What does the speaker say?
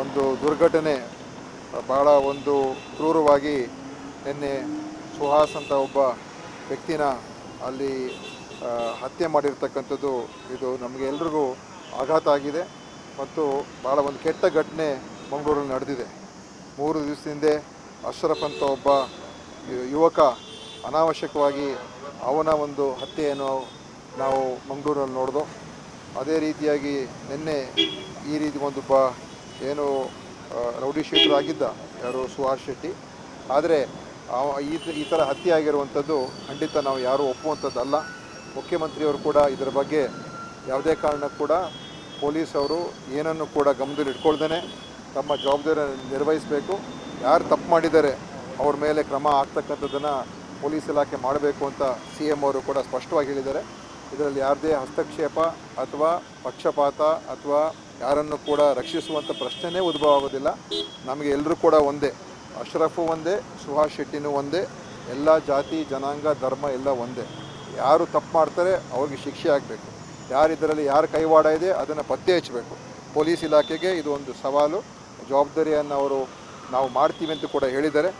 ಒಂದು ದುರ್ಘಟನೆ ಭಾಳ ಒಂದು ಕ್ರೂರವಾಗಿ ನಿನ್ನೆ ಸುಹಾಸ್ ಅಂತ ಒಬ್ಬ ವ್ಯಕ್ತಿನ ಅಲ್ಲಿ ಹತ್ಯೆ ಮಾಡಿರ್ತಕ್ಕಂಥದ್ದು ಇದು ನಮಗೆ ಎಲ್ರಿಗೂ ಆಘಾತ ಆಗಿದೆ ಮತ್ತು ಭಾಳ ಒಂದು ಕೆಟ್ಟ ಘಟನೆ ಮಂಗಳೂರಲ್ಲಿ ನಡೆದಿದೆ. ಮೂರು ದಿವಸ ಹಿಂದೆ ಅಶ್ರಫ್ ಅಂತ ಒಬ್ಬ ಯುವಕ ಅನಾವಶ್ಯಕವಾಗಿ ಅವನ ಒಂದು ಹತ್ಯೆಯನ್ನು ನಾವು ಮಂಗಳೂರಲ್ಲಿ ನೋಡಿದೋ, ಅದೇ ರೀತಿಯಾಗಿ ನಿನ್ನೆ ಈ ರೀತಿ ಒಂದು ಬ ಏನು ರೌಡಿ ಶೀಟರ್ ಆಗಿದ್ದ ಯಾರು, ಸುಹಾಸ್ ಶೆಟ್ಟಿ. ಆದರೆ ಈ ಈ ಥರ ಹತ್ಯೆ ಆಗಿರುವಂಥದ್ದು ಖಂಡಿತ ನಾವು ಯಾರೂ ಒಪ್ಪುವಂಥದ್ದಲ್ಲ. ಮುಖ್ಯಮಂತ್ರಿಯವರು ಕೂಡ ಇದರ ಬಗ್ಗೆ ಯಾವುದೇ ಕಾರಣಕ್ಕೂ ಕೂಡ ಪೊಲೀಸ್ ಅವರು ಏನನ್ನು ಕೂಡ ಗಮನದಲ್ಲಿ ಇಟ್ಕೊಳ್ದೇ ತಮ್ಮ ಜವಾಬ್ದಾರಿ ನಿರ್ವಹಿಸಬೇಕು. ಯಾರು ತಪ್ಪು ಮಾಡಿದ್ದಾರೆ, ಅವ್ರ ಮೇಲೆ ಕ್ರಮ ಆಗ್ತಕ್ಕಂಥದ್ದನ್ನು ಪೊಲೀಸ್ ಇಲಾಖೆ ಮಾಡಬೇಕು ಅಂತ ಸಿ ಎಂ ಅವರು ಕೂಡ ಸ್ಪಷ್ಟವಾಗಿ ಹೇಳಿದ್ದಾರೆ. ಇದರಲ್ಲಿ ಯಾರದೇ ಹಸ್ತಕ್ಷೇಪ ಅಥವಾ ಪಕ್ಷಪಾತ ಅಥವಾ ಯಾರನ್ನು ಕೂಡ ರಕ್ಷಿಸುವಂಥ ಪ್ರಶ್ನೆನೇ ಉದ್ಭವ ಆಗೋದಿಲ್ಲ. ನಮಗೆ ಎಲ್ಲರೂ ಕೂಡ ಒಂದೇ. ಅಶ್ರಫು ಒಂದೇ, ಸುಹಾಸ್ ಶೆಟ್ಟಿನೂ ಒಂದೇ. ಎಲ್ಲ ಜಾತಿ, ಜನಾಂಗ, ಧರ್ಮ ಎಲ್ಲ ಒಂದೇ. ಯಾರು ತಪ್ಪು ಮಾಡ್ತಾರೆ ಅವ್ರಿಗೆ ಶಿಕ್ಷೆ ಆಗಬೇಕು. ಯಾರು ಇದರಲ್ಲಿ ಯಾರು ಕೈವಾಡ ಇದೆ ಅದನ್ನು ಪತ್ತೆ ಹಚ್ಚಬೇಕು. ಪೊಲೀಸ್ ಇಲಾಖೆಗೆ ಇದು ಒಂದು ಸವಾಲು. ಜವಾಬ್ದಾರಿಯನ್ನು ಅವರು ನಾವು ಮಾಡ್ತೀವಿ ಅಂತ ಕೂಡ ಹೇಳಿದ್ದಾರೆ.